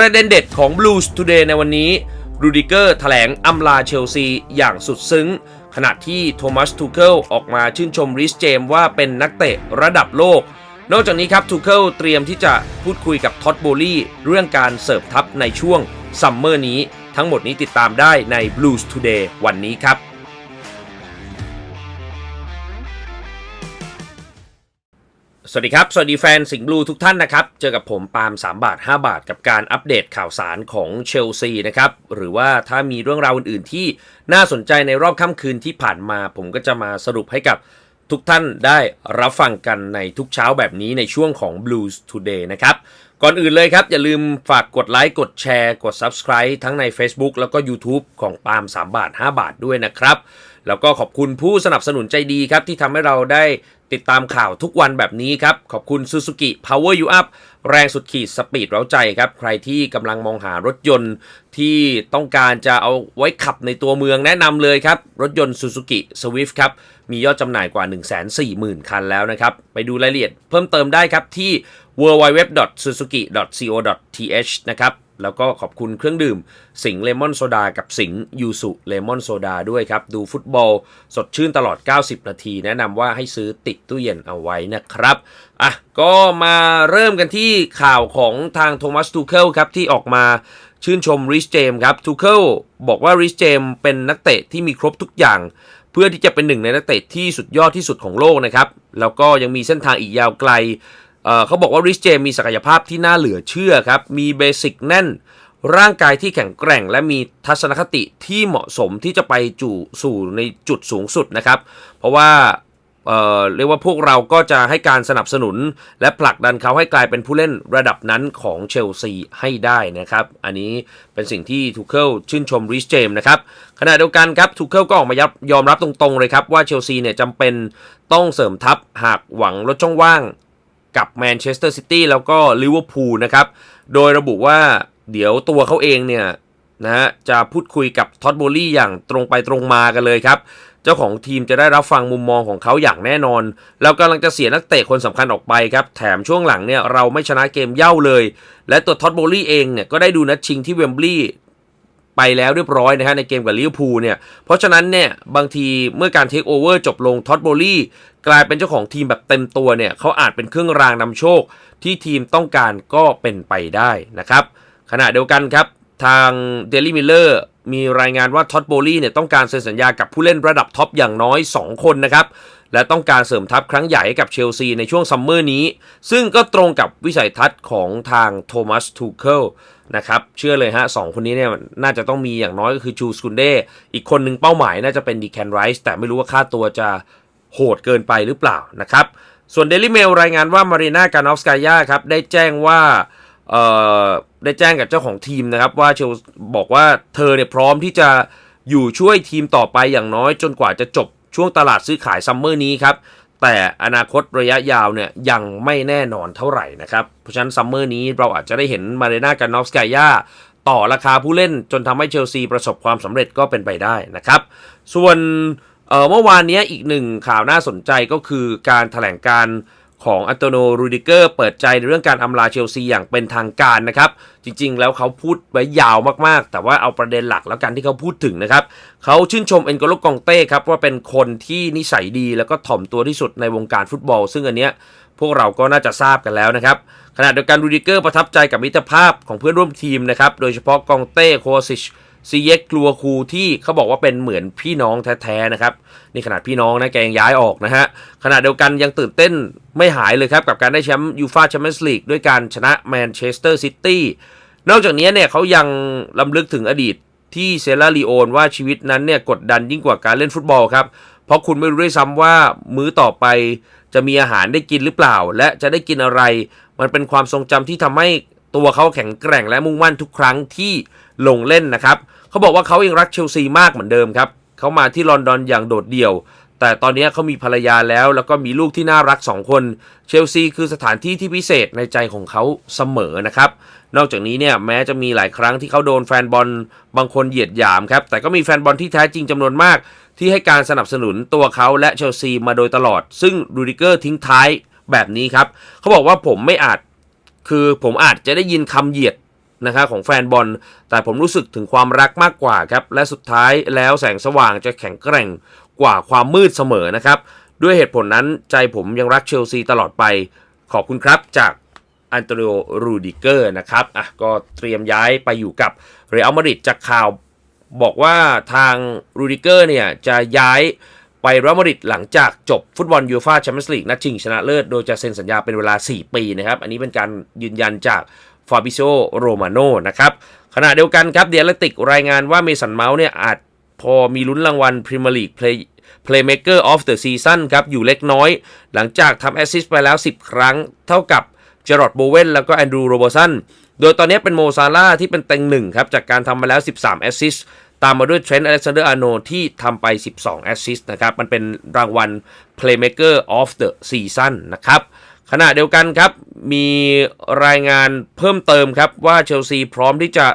ประเด็นเด็ดของ Blues Today ในวันนี้รูดิเกอร์แถลงอำลาเชลซีอย่างสุดซึ้ง ขณะที่โทมัสทูเคิลออกมาชื่นชมริสเจมว่าเป็นนักเตะระดับโลก นอกจากนี้ครับทูเคิลเตรียมที่จะพูดคุยกับท็อตโบลี่เรื่องการเสิร์ฟทัพในช่วงซัมเมอร์นี้ ทั้งหมดนี้ติดตามได้ใน Blues Today วันนี้ครับ สวัสดีครับ สวัสดีแฟนสิงห์บลูทุกท่านนะครับ เจอกับผมปาล์ม3 บาท 5 บาท กับการอัปเดตข่าวสารของเชลซีนะครับ หรือว่าถ้ามีเรื่องราวอื่นๆที่น่าสนใจในรอบค่ำคืนที่ผ่านมา ผมก็จะมาสรุปให้กับทุกท่านได้รับฟังกันในทุกเช้าแบบนี้ในช่วงของ Blues Today นะครับ ก่อนอื่นเลยครับ อย่าลืมฝากกดไลค์กดแชร์ กด Subscribe ทั้งใน Facebook แล้วก็ YouTube ของปาล์ม3 บาท 5 บาทด้วยนะครับ แล้วก็ขอบคุณผู้สนับสนุนใจดีครับ ที่ทำให้เราได้ติดตามข่าวทุกวันแบบนี้ครับ ขอบคุณ Suzuki Power You Up แรงสุดขีดสปีดเร้าใจครับ ใครที่กำลังมองหารถยนต์ที่ต้องการจะเอาไว้ขับในตัวเมืองแนะนำเลยครับ รถยนต์ Suzuki Swift ครับ มียอดจำหน่ายกว่า 140,000 คันแล้วนะครับ ไปดูรายละเอียดเพิ่มเติมได้ครับที่ www.suzuki.co.th นะครับ แล้วก็ขอบคุณเครื่องดื่ม สิงเลมอนโซดากับสิงยูสุเลมอนโซดาด้วยครับ ดูฟุตบอลสดชื่นตลอด 90 นาที แนะนำว่าให้ซื้อติดตู้เย็นเอาไว้นะครับอะก็มาเริ่มกันที่ข่าวของทางโทมัสทูเคิลครับที่ออกมาชื่นชมริชเจมครับทูเคิลบอกว่าริชเจมเป็นนักเตะที่มีครบทุกอย่าง เพื่อที่จะเป็นหนึ่งในนักเตะที่สุดยอดที่สุดของโลกนะครับ แล้วก็ยังมีเส้นทางอีกยาวไกล เขาบอกว่าริชเจมมีศักยภาพที่น่าเหลือเชื่อครับ มีเบสิกแน่น ร่างกายที่แข็งแกร่ง และมีทัศนคติที่เหมาะสมที่จะไปจู่สู่ในจุดสูงสุดนะครับ เพราะว่าเเรียกว่าพวกเราก็จะให้การสนับสนุน และผลักดันเขาให้กลายเป็นผู้เล่นระดับนั้นของเชลซีให้ได้นะครับ อันนี้เป็นสิ่งที่ทูเคิลชื่นชมริชเจมนะครับ ขณะเดียวกันครับทูเคิลก็ออกมายับยอมรับตรงๆเลยครับว่าเชลซีเนี่ยจำเป็นต้องเสริมทัพหากหวังลดช่องว่าง กับแมนเชสเตอร์ซิตี้แล้วก็ลิเวอร์พูลนะครับ โดยระบุว่าเดี๋ยวตัวเขาเองเนี่ยนะฮะจะพูดคุยกับท็อตโบลี่อย่างตรงไปตรงมากันเลยครับ เจ้าของทีมจะได้รับฟังมุมมองของเขาอย่างแน่นอน เรากำลังจะเสียนักเตะคนสำคัญออกไปครับ แถมช่วงหลังเนี่ยเราไม่ชนะเกมเย่าเลย และตัวท็อตโบลี่เองเนี่ยก็ได้ดูนัดชิงที่เวมบลีย์ ไปแล้วเรียบร้อยนะฮะในเกมกับลิเวอร์พูลเนี่ย เพราะฉะนั้นเนี่ยบางทีเมื่อการเทคโอเวอร์จบลงท็อตโบลี่กลายเป็นเจ้าของทีมแบบเต็มตัวเนี่ยเขาอาจเป็นเครื่องรางนำโชค ที่ทีมต้องการก็เป็นไปได้นะครับ ขณะเดียวกันครับทางเดลี่มิลเลอร์มีรายงานว่าท็อตโบลี่เนี่ยต้องการเซ็นสัญญากับผู้เล่นระดับท็อปอย่างน้อย 2 คนนะครับ และต้องการเสริมทัพครั้งใหญ่ให้กับเชลซีในช่วงซัมเมอร์นี้ ซึ่งก็ตรงกับวิสัยทัศน์ของทางโทมัสทูเคิล นะครับเชื่อเลยฮะสองคนนี้เนี่ยน่าจะต้องมีอย่างน้อยก็คือจูสกุนเดอีกคนหนึ่งเป้าหมายน่าจะเป็นดีแคนไรส์แต่ไม่รู้ว่าค่าตัวจะโหดเกินไปหรือเปล่านะครับส่วนเดลิเมลรายงานว่ามารีนาการนอฟสกายาครับได้แจ้งว่าเอ่อได้แจ้งกับเจ้าของทีมนะครับ ว่าเชลบอกว่าเธอเนี่ยพร้อมที่จะอยู่ช่วยทีมต่อไปอย่างน้อยจนกว่าจะจบช่วงตลาดซื้อขายซัมเมอร์นี้ครับ แต่อนาคตระยะยาวเนี่ยยังไม่แน่นอนเท่าไหร่นะครับ เพราะฉะนั้นซัมเมอร์นี้เราอาจจะได้เห็นมาเรนาการนอฟสกายาต่อราคาผู้เล่นจนทำให้เชลซีประสบความสำเร็จก็เป็นไปได้นะครับ ส่วนเอ่อเมื่อวานนี้อีกหนึ่งข่าวน่าสนใจก็คือการถแถลงการ ของอันโตโนรูดิเกอร์เปิดใจในเรื่องการอำลาเชลซีอย่างเป็นทางการนะครับ จริงๆ แล้วเขาพูดไว้ยาวมากๆ แต่ว่าเอาประเด็นหลักแล้วกันที่เขาพูดถึงนะครับ เขาชื่นชมเอ็นโกโลกองเต้ครับ ว่าเป็นคนที่นิสัยดีแล้วก็ถ่อมตัวที่สุดในวงการฟุตบอล ซึ่งอันเนี้ยพวกเราก็น่าจะทราบกันแล้วนะครับขณะเดียวกันรูดิเกอร์ประทับใจกับมิตรภาพของเพื่อนร่วมทีมนะครับโดยเฉพาะกองเต้โคซิช ซีเย็กกลัวครูที่เขาบอกว่าเป็นเหมือนพี่น้องแท้ๆนะครับนี่ขนาดพี่น้องนะแกยังย้ายออกนะฮะขณะเดียวกันยังตื่นเต้นไม่หายเลยครับ กับการได้แชมป์ยูฟาแชมเปี้ยนส์ลีกด้วยการชนะแมนเชสเตอร์ซิตี้นอกจากนี้เนี่ยเขายังลำลึกถึงอดีตที่เซราลีโอนว่าชีวิตนั้นเนี่ยกดดันยิ่งกว่าการเล่นฟุตบอลครับ เพราะคุณไม่รู้ด้วยซ้ำว่ามื้อต่อไปจะมีอาหารได้กินหรือเปล่า และจะได้กินอะไร มันเป็นความทรงจำที่ทำให้ตัวเขาแข็งแกร่งและมุ่งมั่นทุกครั้งที่ลงเล่นนะครับ เขาบอกว่าเขายังรักเชลซีมากเหมือนเดิมครับเขามาที่ลอนดอนอย่างโดดเดี่ยว แต่ตอนนี้เขามีภรรยาแล้ว แล้วก็มีลูกที่น่ารัก 2 คน เชลซีคือสถานที่ที่พิเศษในใจของเขาเสมอนะครับนอกจากนี้เนี่ยแม้จะมีหลายครั้งที่เขาโดนแฟนบอลบางคนเหยียดหยามครับแต่ก็มีแฟนบอลที่แท้จริงจำนวนมาก ที่ให้การสนับสนุนตัวเขาและเชลซีมาโดยตลอด ซึ่งรูดิเกอร์ทิ้งท้ายแบบนี้ครับเขาบอกว่าผมไม่อาจคือผมอาจจะได้ยินคำเหยียด นะครับของแฟนบอล แต่ผมรู้สึกถึงความรักมากกว่าครับ และสุดท้ายแล้วแสงสว่างจะแข็งแกร่งกว่าความมืดเสมอนะครับ ด้วยเหตุผลนั้นใจผมยังรักเชลซีตลอดไป ขอบคุณครับจากอันโตนิโอ รูดิเกอร์นะครับ อะ ก็เตรียมย้ายไปอยู่กับเรอัลมาดริดจากข่าวบอกว่าทางรูดิเกอร์เนี่ย จะย้ายไปเรอัลมาดริดหลังจากจบฟุตบอลยูฟ่าแชมเปี้ยนส์ลีกนัดชิงชนะเลิศ โดยจะเซ็นสัญญาเป็นเวลา 4 ปีนะครับ อันนี้เป็นการยืนยันจาก ฟาบิโซโรมาโนนะครับขณะเดียวกันครับเดียร์ลติกรายงานว่าเมสันเมาส์เนี่ยอาจพอมีลุ้นรางวัลพรีเมียร์ลีก Play Playmaker of the Season ครับ อยู่เล็กน้อย หลังจากทำแอสซิสต์ไปแล้ว 10 ครั้ง เท่ากับเจอร์ดโบเวนแล้วก็แอนดรูโรเบอร์สันโดยตอนนี้เป็นโมซาร่าที่เป็นเต็งหนึ่งครับ จากการทำมาแล้ว 13 แอสซิสต์ตามมาด้วยเทรนต์อเล็กซานเดอร์อาโนที่ทำไป 12 แอสซิสต์นะครับ มันเป็นรางวัล Playmaker of the Season นะครับ ขณะเดียวกันครับ มีรายงานเพิ่มเติมครับว่าเชลซีพร้อมที่จะ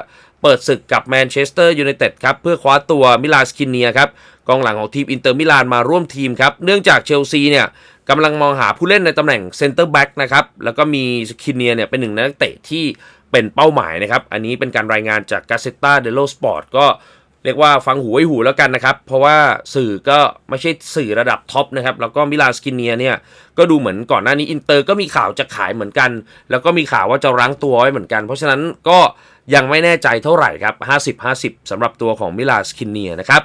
เปิดศึกกับแมนเชสเตอร์ยูไนเต็ดครับเพื่อคว้าตัวมิลานสกินเนียครับกองหลังของทีมอินเตอร์มิลานมาร่วมทีมครับ เนื่องจากเชลซีเนี่ยกำลังมองหาผู้เล่นในตำแหน่งเซนเตอร์แบ็กนะครับแล้วก็มีสกินเนียเนี่ยเป็นหนึ่งนักเตะที่เป็นเป้าหมายนะครับ อันนี้เป็นการรายงานจากกาเซต a เดโลสปอร์ตก็ เรียกว่าฟังหูไว้หูแล้วกันนะครับ เพราะว่าสื่อก็ไม่ใช่สื่อระดับท็อปนะครับ แล้วก็มิลานสกินเนียเนี่ยก็ดูเหมือนก่อนหน้านี้อินเตอร์ก็มีข่าวจะขายเหมือนกัน แล้วก็มีข่าวว่าจะรั้งตัวไว้เหมือนกัน เพราะฉะนั้นก็ยังไม่แน่ใจเท่าไหร่ครับ 50-50สำหรับตัวของมิลานสกินเนียนะครับ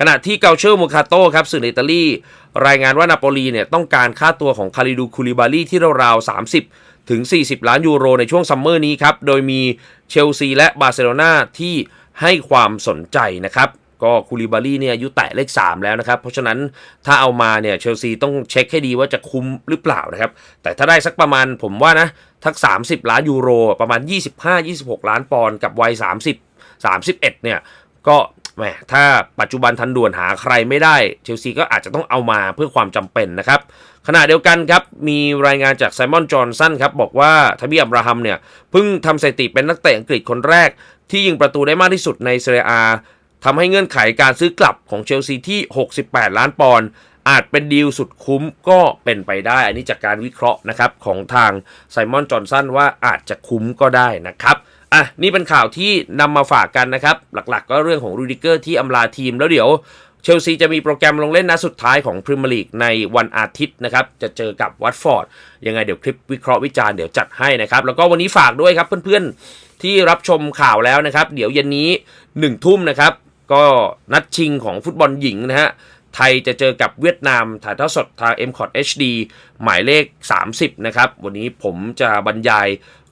ขณะที่เกาเชอร์มูคาโต้ครับสื่อในอิตาลีรายงานว่านาโปลีเนี่ยต้องการค่าตัวของคาริดูคูลิบาลีที่ราวๆ 30 ถึง 40 ล้านยูโรในช่วงซัมเมอร์นี้ครับ โดยมีเชลซีและบาร์เซโลนาที่ ให้ความสนใจนะครับก็คูลิบาลีเนี่ยอายุแตะเลข 3 แล้วนะครับ เพราะฉะนั้นถ้าเอามาเนี่ยเชลซีต้องเช็คให้ดีว่าจะคุ้มหรือเปล่านะครับ แต่ถ้าได้สักประมาณผมว่านะทัก 30 ล้านยูโรประมาณ 25-26 ล้านปอนด์กับวัย 30 31 เนี่ยก็แหมถ้าปัจจุบันทันด่วนหาใครไม่ได้เชลซีก็อาจจะต้องเอามาเพื่อความจำเป็นนะครับขณะเดียวกันครับ มีรายงานจากไซมอนจอห์นสันครับ บอกว่าทบีอับราฮัมเนี่ยเพิ่งทำสถิติเป็นนักเตะอังกฤษคนแรก ที่ยิงประตูได้มากที่สุดในเซเรียอาทำให้เงื่อนไขการซื้อกลับของเชลซีที่ 68 ล้านปอนด์อาจเป็นดีลสุดคุ้มก็เป็นไปได้ อันนี้จากการวิเคราะห์นะครับของทางไซมอนจอห์นสันว่าอาจจะคุ้มก็ได้นะครับอะนี่เป็นข่าวที่นำมาฝากกันนะครับ หลักๆก็เรื่องของรูดิเกอร์ที่อำลาทีมแล้วเดี๋ยว เชลซีจะมีโปรแกรมลงเล่นนัดสุดท้ายของพรีเมียร์ลีกในวันอาทิตย์นะครับ จะเจอกับวัตฟอร์ด ยังไงเดี๋ยวคลิปวิเคราะห์วิจารณ์เดี๋ยวจัดให้นะครับ แล้วก็วันนี้ฝากด้วยครับเพื่อนๆ ที่รับชมข่าวแล้วนะครับ เดี๋ยวเย็นนี้1ทุ่มนะครับ ก็นัดชิงของฟุตบอลหญิงนะฮะ ไทยจะเจอกับเวียดนามถ่ายทอดสดทาง m c o t HD หมายเลข 30 นะครับ วันนี้ผมจะบรรยาย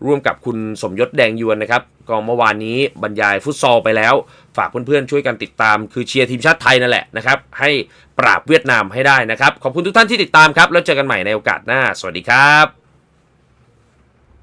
ร่วมกับคุณสมยศแดงยวนนะครับ ก็เมื่อวานนี้บรรยายฟุตซอลไปแล้ว ฝากเพื่อนๆช่วยกันติดตาม คือเชียร์ทีมชาติไทยนั่นแหละนะครับ ให้ปราบเวียดนามให้ได้นะครับ ขอบคุณทุกท่านที่ติดตามครับ แล้วเจอกันใหม่ในโอกาสหน้า สวัสดีครับ